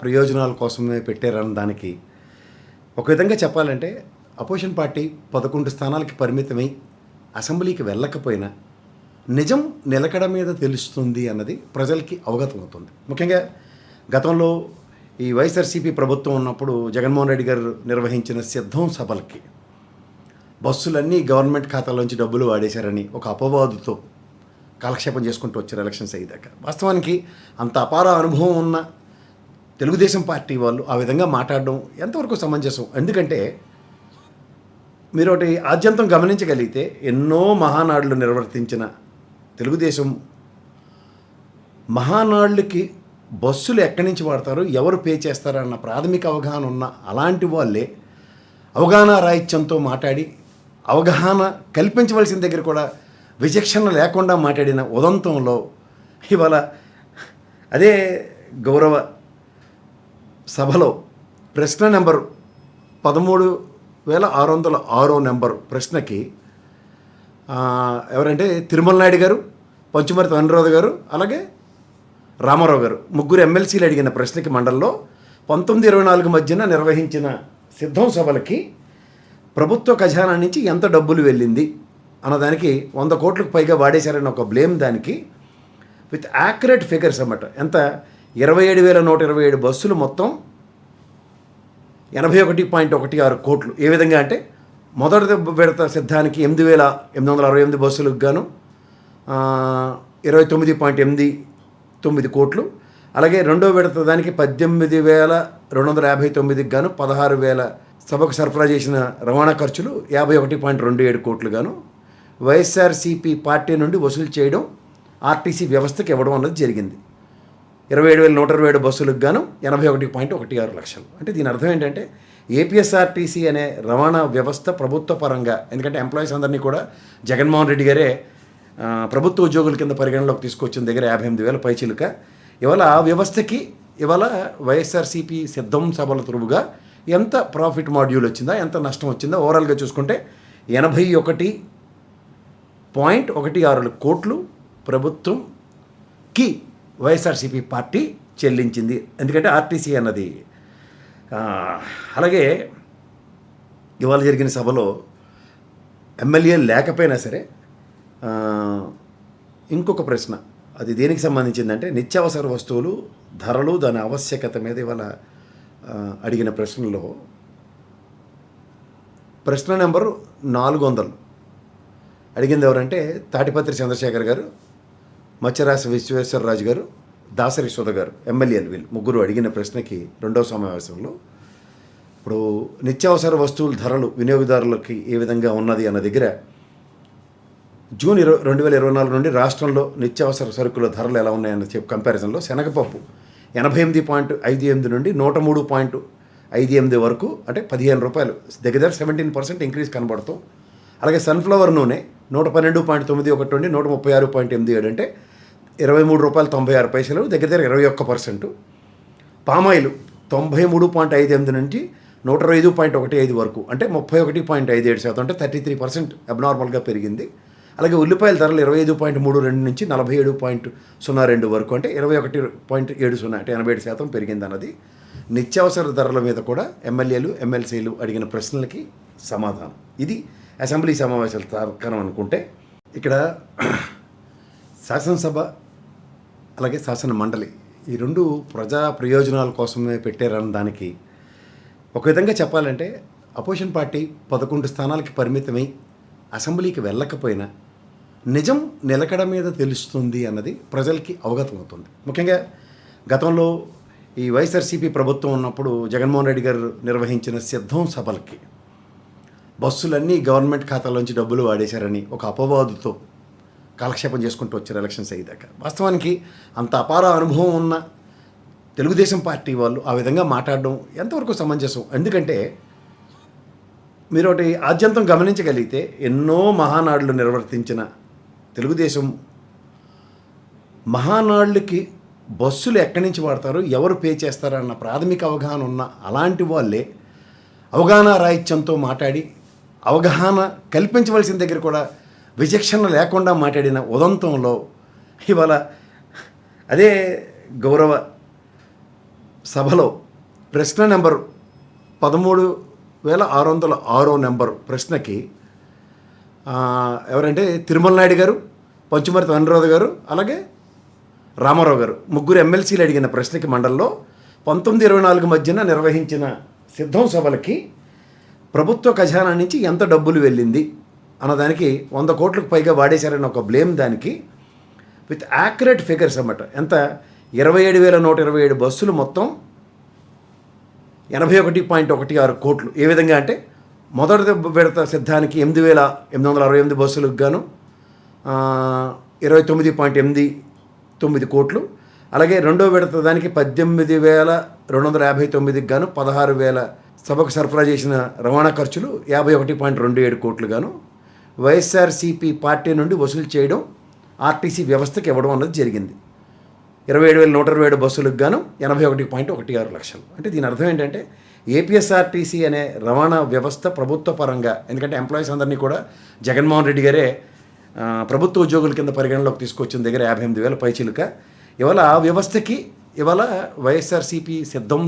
ప్రయోజనాల కోసమే పెట్టారన్న దానికి ఒక విధంగా చెప్పాలంటే అపోజిషన్ పార్టీ పదకొండు స్థానాలకి పరిమితమై అసెంబ్లీకి వెళ్ళకపోయినా నిజం నిలకడ మీద తెలుస్తుంది అన్నది ప్రజలకి అవగతం అవుతుంది. ముఖ్యంగా గతంలో ఈ వైఎస్ఆర్సీపీ ప్రభుత్వం ఉన్నప్పుడు జగన్మోహన్ రెడ్డి గారు నిర్వహించిన సిద్ధం సభలకి బస్సులన్నీ గవర్నమెంట్ ఖాతాలోంచి డబ్బులు వాడేశారని ఒక అపవాదుతో కాలక్షేపం చేసుకుంటూ వచ్చారు ఎలక్షన్స్ అయ్యేదాకా. వాస్తవానికి అంత అపార అనుభవం ఉన్న తెలుగుదేశం పార్టీ వాళ్ళు ఆ విధంగా మాట్లాడడం ఎంతవరకు సమంజసం? ఎందుకంటే మీరు ఒకటి ఆద్యంతం గమనించగలిగితే ఎన్నో మహానాడులు నిర్వర్తించిన తెలుగుదేశం మహానాడులకి బస్సులు ఎక్కడి నుంచి వాడతారు ఎవరు పే చేస్తారన్న ప్రాథమిక అవగాహన ఉన్న అలాంటి వాళ్ళే అవగాహన రాహిత్యంతో మాట్లాడి అవగాహన కల్పించవలసిన దగ్గర కూడా విచక్షణ లేకుండా మాట్లాడిన ఉదంతంలో ఇవాళ అదే గౌరవ సభలో ప్రశ్న నెంబర్ పదమూడు వేల ఆరు వందల ఆరో నెంబర్ ప్రశ్నకి ఎవరంటే తిరుమల నాయుడు గారు పంచుమర్తి అనురాధ గారు అలాగే రామారావు గారు. ముగ్గురు ఎమ్మెల్సీలు అడిగిన ప్రశ్నకి మండలిలో పంతొమ్మిది ఇరవై నాలుగు మధ్యన నిర్వహించిన సిద్ధం సభలకి ప్రభుత్వ ఖజానా నుంచి ఎంత డబ్బులు వెళ్ళింది అన్నదానికి వంద కోట్లకు పైగా వాడేశారని ఒక బ్లేమ్ దానికి విత్ యాక్యురేట్ ఫిగర్స్ అన్నమాట. ఎంత ఇరవై ఏడు వేల నూట ఇరవై ఏడు బస్సులు మొత్తం ఎనభై ఒకటి పాయింట్ ఒకటి ఆరు కోట్లు. ఏ విధంగా అంటే మొదటి విడత సిద్ధానికి ఎనిమిది వేల ఎనిమిది వందల అరవై ఎనిమిది బస్సులకు గాను ఇరవై తొమ్మిది పాయింట్ ఎనిమిది తొమ్మిది కోట్లు. అలాగే రెండో విడత దానికి పద్దెనిమిది వేల రెండు వందల యాభై తొమ్మిదికి గాను పదహారు వేల సభకు సరఫరా చేసిన రవాణా ఖర్చులు యాభై ఒకటి పాయింట్ రెండు ఏడు కోట్లు గాను. వైఎస్ఆర్సీపీ పార్టీ నుండి వసూలు చేయడం ఆర్టీసీ వ్యవస్థకి ఇవ్వడం అన్నది జరిగింది. ఇరవై ఏడు వేల నూట ఇరవై ఏడు బస్సులకు గాను ఎనభై ఒకటి పాయింట్ ఒకటి ఆరు లక్షలు. అంటే దీని అర్థం ఏంటంటే ఏపీఎస్ఆర్టీసీ అనే రవాణా వ్యవస్థ ప్రభుత్వ పరంగా ఎందుకంటే ఎంప్లాయీస్ అందరినీ కూడా జగన్మోహన్ రెడ్డి గారే ప్రభుత్వ ఉద్యోగుల కింద పరిగణలోకి తీసుకొచ్చిన దగ్గర యాభై ఎనిమిది వేల పైచిలుక ఇవాళ ఆ వ్యవస్థకి ఇవాళ వైఎస్ఆర్సీపీ సిద్ధం సభల తురువుగా ఎంత ప్రాఫిట్ మాడ్యూల్ వచ్చిందా ఎంత నష్టం వచ్చిందా ఓవరాల్గా చూసుకుంటే ఎనభై ఒకటి పాయింట్ ఒకటి ఆరు కోట్లు ప్రభుత్వంకి వైఎస్ఆర్సీపీ పార్టీ చెల్లించింది. ఎందుకంటే ఆర్టీసీ అన్నది అలాగే ఇవాళ జరిగిన సభలో ఎమ్మెల్యే లేకపోయినా సరే ఇంకొక ప్రశ్న అది దేనికి సంబంధించిందంటే నిత్యావసర వస్తువులు ధరలు దాని ఆవశ్యకత మీద ఇవాళ అడిగిన ప్రశ్నలో ప్రశ్న నెంబరు నాలుగు వందలు. అడిగింది ఎవరంటే తాటిపత్రి చంద్రశేఖర్ గారు. మత్స్యరాశి విశ్వేశ్వరరాజు గారు దాసరి సుధ గారు ఎమ్మెల్యేలు వీళ్ళు ముగ్గురు అడిగిన ప్రశ్నకి రెండవ సమావేశంలో ఇప్పుడు నిత్యావసర వస్తువుల ధరలు వినియోగదారులకి ఏ విధంగా ఉన్నది అన్న దగ్గర జూన్ ఇరవై రెండు వేల ఇరవై నాలుగు నుండి రాష్ట్రంలో నిత్యావసర సరుకుల ధరలు ఎలా ఉన్నాయన్న చెప్పి కంపారిజన్లో శనగపప్పు ఎనభై ఎనిమిది పాయింట్ ఐదు ఎనిమిది నుండి నూట మూడు పాయింట్ ఐదు ఎనిమిది వరకు అంటే పదిహేను రూపాయలు దగ్గర దగ్గర సెవెంటీన్ పర్సెంట్ ఇంక్రీజ్ కనబడుతూ అలాగే సన్ఫ్లవర్ నూనె నూట పన్నెండు పాయింట్ తొమ్మిది ఒకటి నుండి నూట ముప్పై ఆరు పాయింట్ ఎనిమిది ఏడు అంటే ఇరవై మూడు రూపాయలు తొంభై ఆరు పైసలు దగ్గర దగ్గర ఇరవై ఒక్క పర్సెంట్. పామాయిల్ తొంభై మూడు పాయింట్ ఐదు ఎనిమిది నుంచి నూట ఇరవై ఐదు పాయింట్ ఒకటి ఐదు వరకు అంటే ముప్పై ఒకటి పాయింట్ ఐదు ఏడు శాతం అంటే థర్టీ త్రీ పర్సెంట్ అబ్నార్మల్గా పెరిగింది. అలాగే ఉల్లిపాయల ధరలు ఇరవై ఐదు పాయింట్ మూడు రెండు నుంచి నలభై ఏడు పాయింట్ సున్నా రెండు వరకు అంటే ఇరవై ఒకటి పాయింట్ ఏడు సున్నా అంటే ఎనభై ఏడు శాతం పెరిగింది అన్నది నిత్యావసర ధరల మీద కూడా ఎమ్మెల్యేలు ఎమ్మెల్సీలు అడిగిన ప్రశ్నలకి సమాధానం. ఇది అసెంబ్లీ సమావేశాల తార్కణం అనుకుంటే ఇక్కడ శాసనసభ అలాగే శాసన మండలి ఈ రెండు ప్రజా ప్రయోజనాల కోసమే పెట్టారన్న దానికి ఒక విధంగా చెప్పాలంటే అపోజిషన్ పార్టీ పదకొండు స్థానాలకి పరిమితమై అసెంబ్లీకి వెళ్ళకపోయినా నిజం నిలకడ మీద తెలుస్తుంది అన్నది ప్రజలకి అవగతం అవుతుంది. ముఖ్యంగా గతంలో ఈ వైఎస్ఆర్సీపీ ప్రభుత్వం ఉన్నప్పుడు జగన్మోహన్ రెడ్డి గారు నిర్వహించిన సిద్ధం సభలకి బస్సులన్నీ గవర్నమెంట్ ఖాతాలోంచి డబ్బులు వాడేశారని ఒక అపవాదుతో కాలక్షేపం చేసుకుంటూ వచ్చారు ఎలక్షన్స్ అయ్యేదాకా. వాస్తవానికి అంత అపార అనుభవం ఉన్న తెలుగుదేశం పార్టీ వాళ్ళు ఆ విధంగా మాట్లాడడం ఎంతవరకు సమంజసం? ఎందుకంటే మీరు ఒకటి ఆద్యంతం గమనించగలిగితే ఎన్నో మహానాడులు నిర్వర్తించిన తెలుగుదేశం మహానాడులకి బస్సులు ఎక్కడి నుంచి వాడతారు ఎవరు పే చేస్తారన్న ప్రాథమిక అవగాహన ఉన్న అలాంటి వాళ్ళే అవగాహన రాహిత్యంతో మాట్లాడి అవగాహన కల్పించవలసిన దగ్గర కూడా విచక్షణ లేకుండా మాట్లాడిన ఉదంతంలో ఇవాళ అదే గౌరవ సభలో ప్రశ్న నెంబర్ పదమూడు వేల ఆరు వందల ఆరో నెంబర్ ప్రశ్నకి ఎవరంటే తిరుమల నాయుడు గారు పంచుమర్తి అనురాధ గారు అలాగే రామారావు గారు. ముగ్గురు ఎమ్మెల్సీలు అడిగిన ప్రశ్నకి మండలిలో పంతొమ్మిది ఇరవై నాలుగు మధ్యన నిర్వహించిన సిద్ధం సభలకి ప్రభుత్వ ఖజానా నుంచి ఎంత డబ్బులు వెళ్ళింది? అన్నదానికి వంద కోట్లకు పైగా వాడేశారని ఒక బ్లేమ్ దానికి. విత్ యాక్యురేట్ ఫిగర్స్ అన్నమాట. ఎంత? ఇరవై ఏడు వేల నూట ఇరవై ఏడు బస్సులు మొత్తం ఎనభై ఒకటి పాయింట్ ఒకటి ఆరు కోట్లు. ఏ విధంగా అంటే మొదటి విడత సిద్ధానికి ఎనిమిది వేల ఎనిమిది వందల అరవై ఎనిమిది బస్సులకు గాను ఇరవై తొమ్మిది పాయింట్ ఎనిమిది తొమ్మిది కోట్లు. అలాగే రెండో విడత దానికి పద్దెనిమిది వేల రెండు వందల యాభై తొమ్మిదికి గాను పదహారు వేల సభకు సరఫరా చేసిన రవాణా ఖర్చులు యాభై ఒకటి పాయింట్ రెండు ఏడు కోట్లు గాను. వైఎస్ఆర్సీపీ పార్టీ నుండి వసూలు చేయడం ఆర్టీసీ వ్యవస్థకి ఇవ్వడం అన్నది జరిగింది. ఇరవై ఏడు వేల నూట ఇరవై ఏడు బస్సులకు గాను ఎనభై ఒకటి పాయింట్ ఒకటి ఆరు లక్షలు. అంటే దీని అర్థం ఏంటంటే ఏపీఎస్ఆర్టీసీ అనే రవాణా వ్యవస్థ ప్రభుత్వ పరంగా ఎందుకంటే ఎంప్లాయీస్ అందరినీ కూడా జగన్మోహన్ రెడ్డి గారే ప్రభుత్వ ఉద్యోగుల కింద పరిగణలోకి తీసుకొచ్చిన దగ్గర యాభై ఎనిమిది వేల పైచిలుక. ఇవాళ ఆ వ్యవస్థకి ఇవాళ వైఎస్ఆర్సీపీ సిద్ధం